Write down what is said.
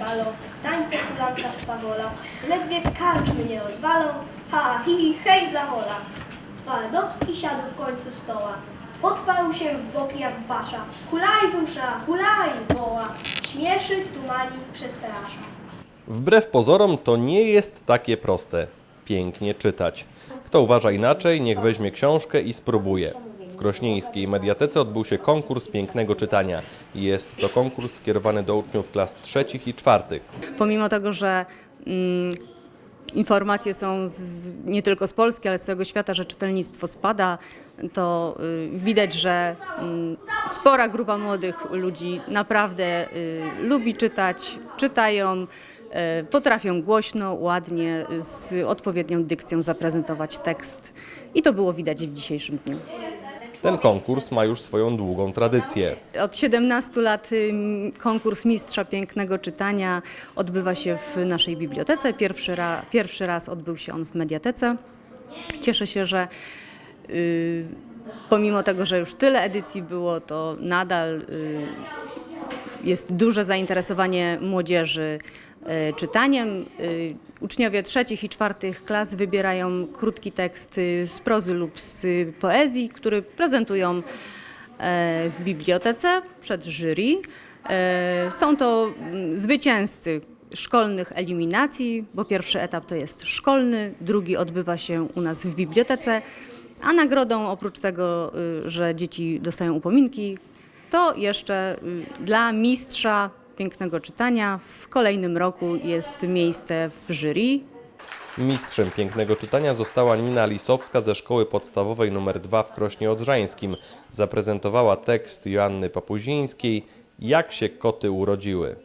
halo, tańce kulanka z fagola, ledwie karczmy nie rozwalą, ha, hi, hej zahola. Twardowski siadł w końcu stoła, podparł się w boki jak pasza, hulaj dusza, hulaj, woła, śmieszy, tumani, przestrasza. Wbrew pozorom to nie jest takie proste. Pięknie czytać. Kto uważa inaczej, niech weźmie książkę i spróbuje. Krośnieńskiej Mediatece odbył się konkurs pięknego czytania. Jest to konkurs skierowany do uczniów klas trzecich i czwartych. pomimo tego, że mm, informacje są z, nie tylko z Polski, ale z całego świata, że czytelnictwo spada, to y, widać, że mm, spora grupa młodych ludzi naprawdę y, lubi czytać, czytają, y, potrafią głośno, ładnie, z odpowiednią dykcją zaprezentować tekst i to było widać w dzisiejszym dniu. Ten konkurs ma już swoją długą tradycję. Od 17 lat ym, konkurs Mistrza Pięknego Czytania odbywa się w naszej bibliotece. Pierwszy, ra, pierwszy raz odbył się on w mediatece. Cieszę się, że y, pomimo tego, że już tyle edycji było, to nadal y, jest duże zainteresowanie młodzieży czytaniem. Y, Uczniowie trzecich i czwartych klas wybierają krótki tekst y, z prozy lub z poezji, który prezentują e, w bibliotece przed jury. E, Są to mm, zwycięzcy szkolnych eliminacji, bo pierwszy etap to jest szkolny, drugi odbywa się u nas w bibliotece, a nagrodą oprócz tego, y, że dzieci dostają upominki, to jeszcze y, dla mistrza pięknego czytania w kolejnym roku jest miejsce w jury. Mistrzem pięknego czytania została Nina Lisowska ze szkoły podstawowej nr 2 w Krośnie Odrzańskim. Zaprezentowała tekst Joanny Papuzińskiej Jak się koty urodziły.